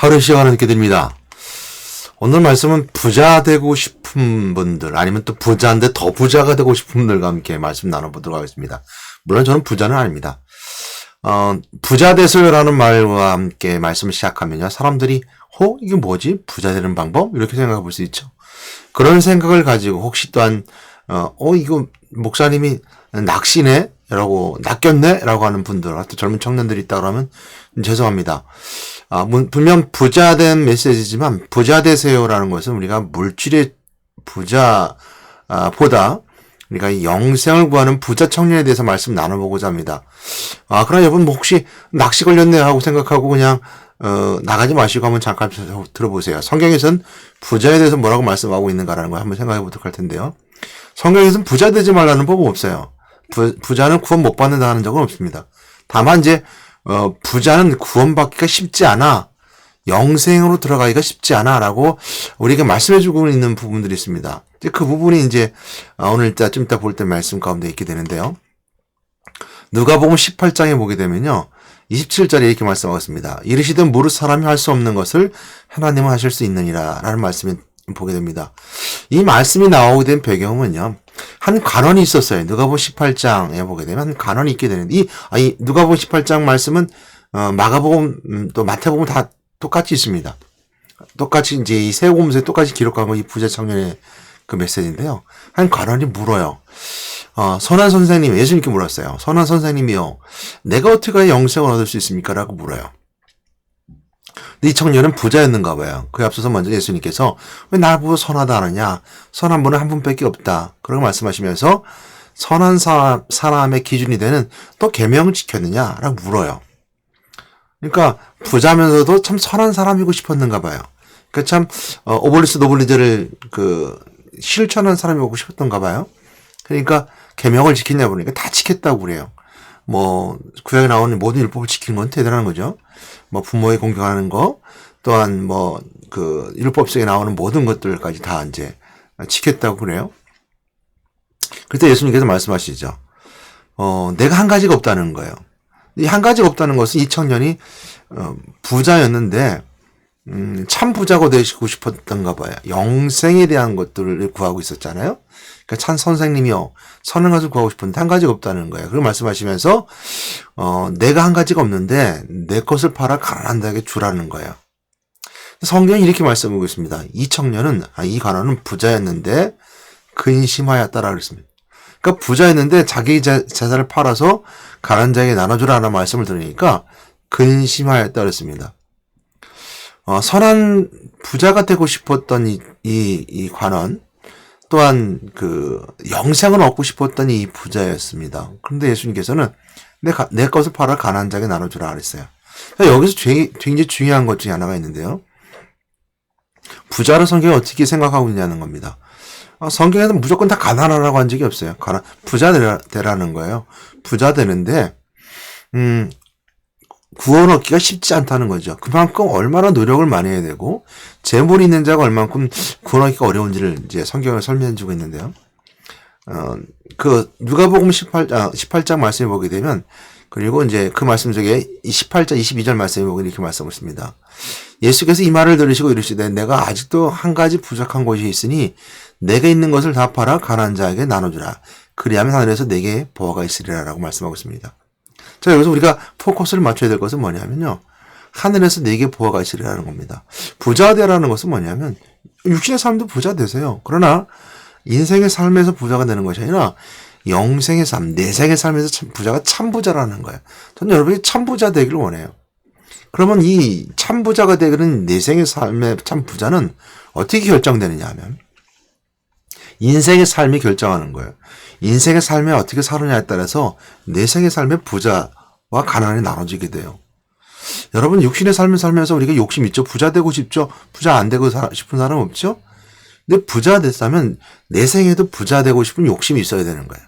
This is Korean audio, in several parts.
하루 시간을 듣게 됩니다. 오늘 말씀은 부자 되고 싶은 분들 아니면 또 부자인데 더 부자가 되고 싶은 분들과 함께 말씀 나눠보도록 하겠습니다. 물론 저는 부자는 아닙니다. 어, 부자 되세요라는 말과 함께 말씀을 시작하면요. 사람들이 어? 이게 뭐지? 부자 되는 방법? 이렇게 생각해 볼 수 있죠. 그런 생각을 가지고 혹시 또한 어, 어 이거 목사님이 낚시네? 라고 낚였네? 라고 하는 분들, 또 젊은 청년들이 있다 그러면 죄송합니다. 아, 분명 부자된 메시지지만 부자 되세요라는 것은 우리가 물질의 부자 아, 보다 우리가 영생을 구하는 부자 청년에 대해서 말씀 나눠보고자 합니다. 아, 그러나 여러분 뭐 혹시 낚시 걸렸네 하고 생각하고 그냥 어, 나가지 마시고 한번 잠깐 들어보세요. 성경에서는 부자에 대해서 뭐라고 말씀하고 있는가라는 걸 한번 생각해 보도록 할 텐데요. 성경에서는 부자 되지 말라는 법은 없어요. 부, 부자는 구원 못 받는다는 적은 없습니다. 다만 이제 어, 부자는 구원받기가 쉽지 않아. 영생으로 들어가기가 쉽지 않아라고 우리가 말씀해주고 있는 부분들이 있습니다. 그 부분이 이제 어, 오늘 이따 좀 이따 볼 때 말씀 가운데 있게 되는데요. 누가 보면 18장에 보게 되면요. 27절에 이렇게 말씀하겠습니다. 이르시든 무릇 사람이 할 수 없는 것을 하나님은 하실 수 있느니라 라는 말씀이 보게 됩니다. 이 말씀이 나오게 된 배경은요. 한 관원이 있었어요. 누가복음 18장에 보게 되면 한 관원이 있게 되는데 이 아니 누가복음 18장 말씀은 어, 마가복음 음, 또 마태복음 다 똑같이 있습니다. 똑같이 이제 이 세고문서에 똑같이 기록한 거 이 부자 청년의 그 메시지인데요. 한 관원이 물어요. 어, 선한 선생님, 예수님께 물었어요. 선한 선생님이요. 내가 어떻게 영생을 얻을 수 있습니까? 라고 물어요. 이 청년은 부자였는가 봐요. 그에 앞서서 먼저 예수님께서 왜 나보고 선하다 하느냐? 선한 분은 한 분밖에 없다. 그렇게 말씀하시면서 선한 사람, 사람의 기준이 되는 또 계명을 지켰느냐? 라고 물어요. 그러니까 부자면서도 참 선한 사람이고 싶었는가 봐요. 그러니까 참 어, 오블리스 노블리제를 그 실천한 사람이고 싶었던가 봐요. 그러니까 계명을 지키냐 보니까 다 지켰다고 그래요. 뭐 구약에 나오는 모든 율법을 지키는 건 대단한 거죠. 뭐 부모에 공경하는 거 또한 뭐 그 율법 속에 나오는 모든 것들까지 다 이제 지켰다고 그래요. 그때 예수님께서 말씀하시죠. 어, 내가 한 가지가 없다는 거예요. 이 한 가지가 없다는 것은 이 청년이 어, 부자였는데 음, 참 부자가 되시고 싶었던가 봐요. 영생에 대한 것들을 구하고 있었잖아요. 그러니까 참 선생님이요. 선한 것을 구하고 싶은데 한 가지가 없다는 거예요. 그걸 말씀하시면서 어, 내가 한 가지가 없는데 내 것을 팔아 가난한 자에게 주라는 거예요. 성경이 이렇게 말씀하고 있습니다. 이 청년은 아, 이 가난은 부자였는데 근심하였다라 그랬습니다. 그러니까 부자였는데 자기 재산을 팔아서 가난한 자에게 나눠주라는 말씀을 들으니까 근심하였다 그랬습니다. 어, 선한 부자가 되고 싶었던 이, 이, 이 관원, 또한 그 영생을 얻고 싶었던 이 부자였습니다. 그런데 예수님께서는 내, 내 것을 팔아 가난한 자에게 나눠주라 그랬어요. 여기서 굉장히 중요한 것 중에 하나가 있는데요. 부자를 성경이 어떻게 생각하고 있냐는 겁니다. 어, 성경에는 무조건 다 가난하라고 한 적이 없어요. 가난, 부자 되라는 거예요. 부자 되는데, 음, 구원 얻기가 쉽지 않다는 거죠. 그만큼 얼마나 노력을 많이 해야 되고 재물이 있는 자가 얼만큼 구원 얻기가 어려운지를 이제 성경을 설명해 주고 있는데요. 어, 그 누가복음 18, 아, 18장 말씀을 보게 되면 그리고 이제 그 말씀 중에 18장 22절 말씀에 보면 이렇게 말씀하십니다. 예수께서 이 말을 들으시고 이르시되 내가 아직도 한 가지 부족한 곳이 있으니 내가 있는 것을 다 팔아 가난한 자에게 나눠주라. 그리하면 하늘에서 내게 보화가 있으리라라고 말씀하고 있습니다. 자, 여기서 우리가 포커스를 맞춰야 될 것은 뭐냐면요. 하늘에서 네개 보아가 있으리라는 겁니다. 부자 되라는 것은 뭐냐면, 육신의 삶도 부자 되세요. 그러나, 인생의 삶에서 부자가 되는 것이 아니라, 영생의 삶, 내생의 삶에서 참 부자가 참 부자라는 거예요. 저는 여러분이 참 부자 되기를 원해요. 그러면 이 참 부자가 되는 내생의 삶의 참 부자는 어떻게 결정되느냐 하면, 인생의 삶이 결정하는 거예요. 인생의 삶에 어떻게 사느냐에 따라서 내생의 삶의 부자와 가난이 나눠지게 돼요. 여러분 육신의 삶을 살면서 우리가 욕심 있죠. 부자 되고 싶죠. 부자 안 되고 싶은 사람 없죠. 근데 부자 됐다면 내생에도 부자 되고 싶은 욕심이 있어야 되는 거예요.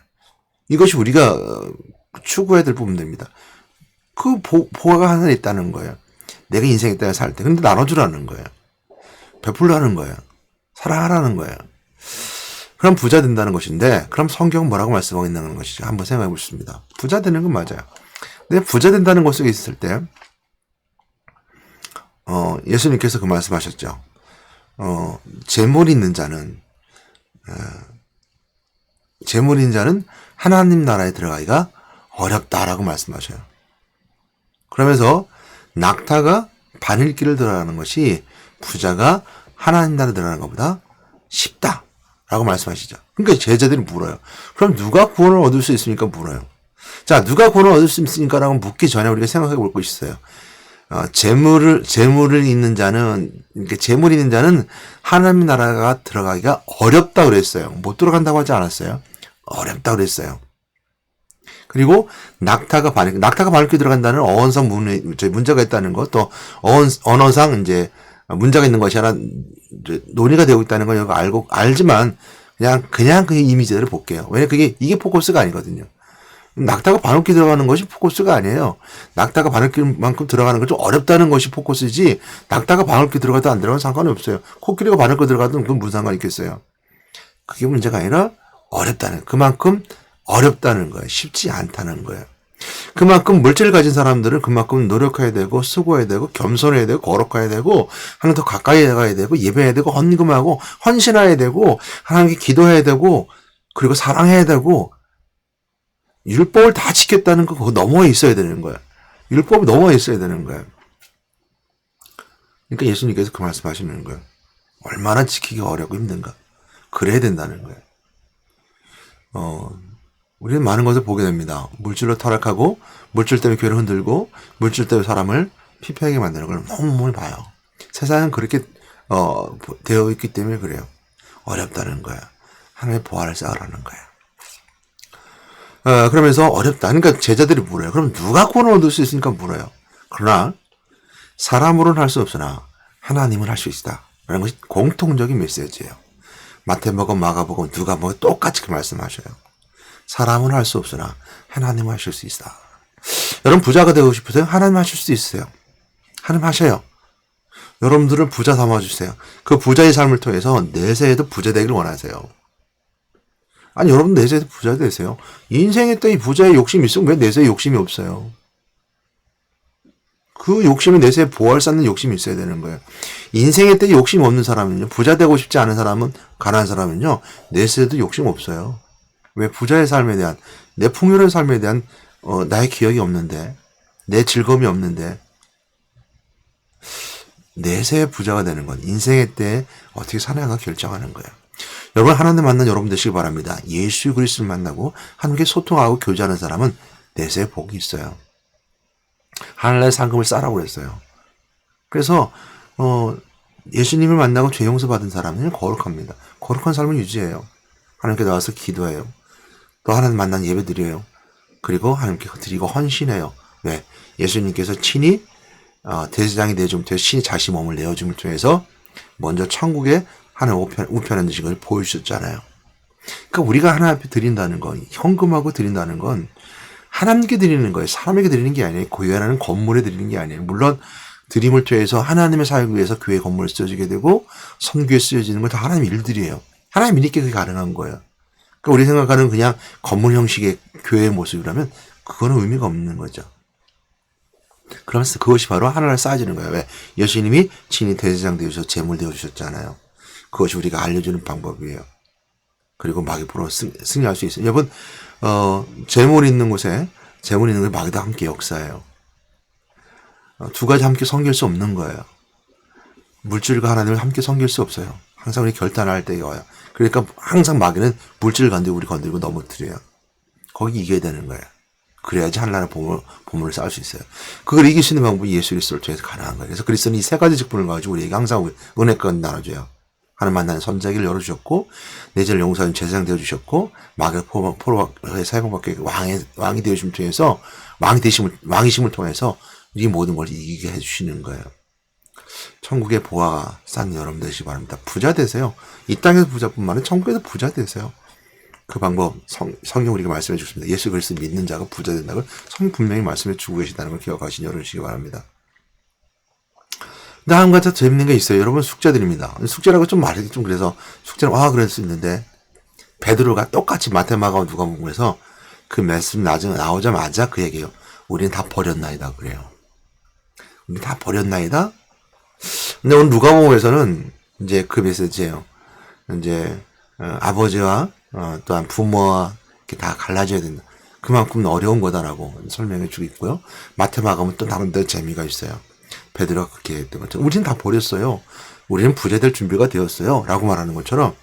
이것이 우리가 어, 추구해야 될 부분입니다. 그 보, 보화가 하나 있다는 거예요. 내가 인생에 따라 살 때. 근데 나눠주라는 거예요. 베풀라는 거예요. 사랑하라는 거예요. 그럼 부자 된다는 것인데 그럼 성경은 뭐라고 말씀하고 있는 것이죠? 한번 생각해 보겠습니다. 부자 되는 건 맞아요. 근데 부자 된다는 것 속에 있을 때 어, 어, 예수님께서 그 말씀하셨죠. 어, 재물 있는 자는 어, 재물 있는 자는 하나님 나라에 들어가기가 어렵다라고 말씀하셔요. 그러면서 낙타가 바늘길을 들어가는 것이 부자가 하나님 나라에 들어가는 것보다 쉽다 라고 말씀하시죠. 그러니까 제자들이 물어요. 그럼 누가 구원을 얻을 수 있습니까? 물어요. 자, 누가 구원을 얻을 수 있습니까 라고 묻기 전에 우리가 생각해 볼 것이 있어요. 어, 재물을 재물을 있는 자는 이렇게 재물 있는 자는 하나님 나라가 들어가기가 어렵다 그랬어요. 못 들어간다고 하지 않았어요. 어렵다 그랬어요. 그리고 낙타가 바늘 낙타가 바늘길 들어간다는 어원상 문 문제가 있다는 것 또 어원 언어상 이제 문제가 있는 것이 이제 논의가 되고 있다는 걸 알고 알지만 그냥 그냥 그 이미지를 볼게요. 왜냐 그게 이게 포커스가 아니거든요. 낙타가 바늘길 들어가는 것이 포커스가 아니에요. 낙타가 바늘길만큼 들어가는 건 좀 어렵다는 것이 포커스지. 낙타가 바늘길 들어가도 안 들어가도 상관이 없어요. 코끼리가 바늘길 들어가도 그건 무슨 상관 있겠어요. 그게 문제가 아니라 어렵다는 그만큼 어렵다는 거예요. 쉽지 않다는 거예요. 그만큼 물질을 가진 사람들은 그만큼 노력해야 되고 수고해야 되고 겸손해야 되고 거룩해야 되고 하나님 더 가까이 가야 되고 예배해야 되고 헌금하고 헌신해야 되고 하나님께 기도해야 되고 그리고 사랑해야 되고 율법을 다 지켰다는 거 그거 넘어 있어야 되는 거야. 율법이 넘어 있어야 되는 거야. 그러니까 예수님께서 그 말씀하시는 거야. 얼마나 지키기가 어렵고 힘든가. 그래야 된다는 거야. 어, 우리는 많은 것을 보게 됩니다. 물질로 타락하고 물질 때문에 교회를 흔들고 물질 때문에 사람을 피폐하게 만드는 걸 너무 많이 봐요. 세상은 그렇게 어, 되어 있기 때문에 그래요. 어렵다는 거야. 하나님의 보화를 쌓으라는 거야. 어, 그러면서 어렵다. 그러니까 제자들이 물어요. 그럼 누가 구원을 얻을 수 있으니까 물어요. 그러나 사람으로는 할 수 없으나 하나님은 할 수 있다. 라는 것이 공통적인 메시지예요. 마태복음, 마가복음, 누가복음 똑같이 그 말씀하셔요. 사람은 할 수 없으나 하나님은 하실 수 있다. 여러분 부자가 되고 싶으세요? 하나님 하실 수 있어요. 하나님 하셔요. 여러분들은 부자 삼아주세요. 그 부자의 삶을 통해서 내세에도 부자 되기를 원하세요. 아니 여러분 내세에도 부자 되세요. 인생에 또이 부자의 욕심이 있으면 왜 내세에 욕심이 없어요? 그 욕심은 내세에 보활 쌓는 욕심이 있어야 되는 거예요. 인생에 때 욕심 없는 사람은요, 부자 되고 싶지 않은 사람은, 가난한 사람은요, 내세에도 욕심 없어요. 왜 부자의 삶에 대한, 내 풍요로운 삶에 대한, 어, 나의 기억이 없는데, 내 즐거움이 없는데, 내세의 부자가 되는 건 인생의 때 어떻게 사냐가 결정하는 거예요. 여러분 하나님 만난 여러분 되시기 바랍니다. 예수 그리스도를 만나고 하나님께 소통하고 교제하는 사람은 내세에 복이 있어요. 하늘나라의 상금을 싸라고 그랬어요. 그래서 어, 예수님을 만나고 죄 용서 받은 사람은 거룩합니다. 거룩한 삶을 유지해요. 하나님께 나와서 기도해요. 또 하나님 만난 예배 드려요. 그리고 하나님께 드리고 헌신해요. 왜? 예수님께서 친히 어, 대제장이 되어줌 통해 신이 자신 몸을 내어줌을 통해서 먼저 천국에 하나님 우편, 우편한 것을 보여주셨잖아요. 그러니까 우리가 하나님 앞에 드린다는 건 현금하고 드린다는 건 하나님께 드리는 거예요. 사람에게 드리는 게 아니에요. 고연하는 건물에 드리는 게 아니에요. 물론 드림을 통해서 하나님의 사역을 위해서 교회 건물을 쓰여지게 되고 선교에 쓰여지는 건 다 하나님 일들이에요. 하나님 이니까 그게 가능한 거예요. 그러니까 우리 생각하는 그냥 건물 형식의 교회의 모습이라면 그거는 의미가 없는 거죠. 그러면서 그것이 바로 하나를 쌓아지는 거예요. 왜? 예수님이 친히 대제장 되어서 재물 되어주셨잖아요. 그것이 우리가 알려주는 방법이에요. 그리고 마귀프로 승리할 수 있어요. 여러분, 어, 재물 있는 곳에, 재물 있는 곳에 마귀도 함께 역사해요. 어, 두 가지 함께 섬길 수 없는 거예요. 물질과 하나님을 함께 섬길 수 없어요. 항상 우리 결단할 때가 와요. 그러니까 항상 마귀는 물질을 건들고 우리 건들고 넘어뜨려요. 거기 이겨야 되는 거예요. 그래야지 하나님의 보물, 보물을 쌓을 수 있어요. 그걸 이길 수 있는 방법이 예수 그리스도를 통해서 가능한 거예요. 그래서 그리스도는 이 세 가지 직분을 가지고 우리에게 항상 은혜권 나눠줘요. 하나님 만나는 선자기를 열어주셨고 내 죄를 용서하는 제사장 되어주셨고 마귀 포로의 사용받게 왕의 왕이 되어줌을 통해서 왕이 되심을 왕이심을 통해서 이 모든 걸 이기게 해주시는 거예요. 천국의 보화가 싼 여러분 되시기 바랍니다. 부자 되세요. 이 땅에서 부자뿐만 아니라 천국에서 부자 되세요. 그 방법 성, 성경 우리가 말씀해 주셨습니다. 예수 그리스도 믿는 자가 부자 된다고 성경 분명히 말씀해 주고 계시다는 걸 기억하시니 여러시기 바랍니다. 다음과 같이 재밌는 게 있어요. 여러분 숙제드립니다. 숙제라고 좀 말하기 좀 그래서 숙제는 아 그럴 수 있는데 베드로가 똑같이 마테마가와 누가복음에서 그 말씀 나중 나오자마자 그 얘기예요. 우리는 다 버렸나이다 그래요. 우리 다 버렸나이다. 근데 오늘 누가복음에서는 이제 그 메시지예요. 이제 어, 아버지와 어, 또한 부모와 이렇게 다 갈라져야 된다. 그만큼 어려운 거다라고 설명해 주고 있고요. 마테마가면 또 나름대로 재미가 있어요. 베드로가 그렇게 했던 것처럼 우리는 다 버렸어요. 우리는 부자 될 준비가 되었어요. 라고 말하는 것처럼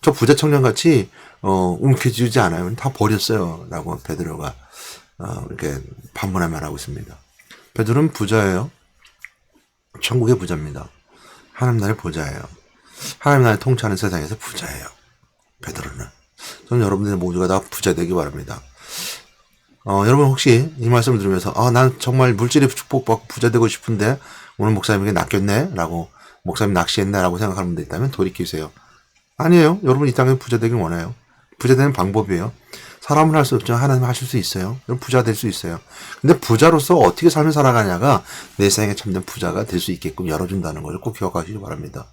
저 부자 청년같이 어, 움켜쥐지 않아요. 다 버렸어요. 라고 베드로가 어, 이렇게 반문하며 말하고 있습니다. 베드로는 부자예요. 천국의 부자입니다. 하나님 나라의 부자예요. 하나님 나라를 통치하는 세상에서 부자예요. 베드로는. 저는 여러분들 모두가 다 부자 되기 바랍니다. 어, 여러분 혹시 이 말씀을 들으면서 아, 난 정말 물질의 축복받고 부자 되고 싶은데 오늘 목사님에게 낚였네? 라고 목사님 낚시했네? 라고 생각하는 분들 있다면 돌이키세요. 아니에요. 여러분 이 땅에 부자 되길 원해요. 부자 되는 방법이에요. 사람은 할 수 없지만 하나님 하실 수 있어요. 부자 될 수 있어요. 근데 부자로서 어떻게 삶을 살아가냐가 내 생에 참된 부자가 될 수 있게끔 열어준다는 것을 꼭 기억하시기 바랍니다.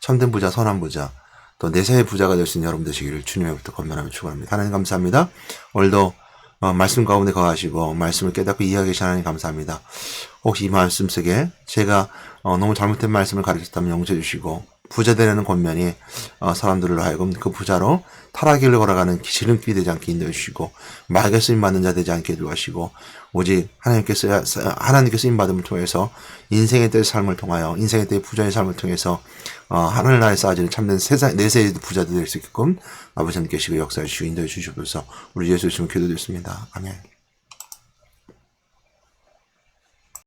참된 부자, 선한 부자, 또 내세의 부자가 될 수 있는 여러분 되시기를 주님의부터 건면하며 축원합니다. 하나님 감사합니다. 오늘도 어, 말씀 가운데 거하시고 말씀을 깨닫고 이해하게 계신 하나님 감사합니다. 혹시 이 말씀 속에 제가 어, 너무 잘못된 말씀을 가르쳤다면 용서해 주시고 부자 되려는 권면이 어, 사람들로 하여금 그 부자로 타락길을 걸어가는 지름길이 되지 않게 인도해 주시고 말에 쓰임 받는 자 되지 않게 도와시고 오직 하나님께서 하나님께 쓰임 받음을 통해서 인생의 때의 삶을 통하여 인생의 때의 부자의 삶을 통해서 어, 하늘 나라에 쌓아지는 참된 세상 내세의 부자들 될 수 있게끔 아버지 함께 계시고 역사해 주시고 인도해 주시옵소서 우리 예수 이름 기도드렸습니다. 아멘.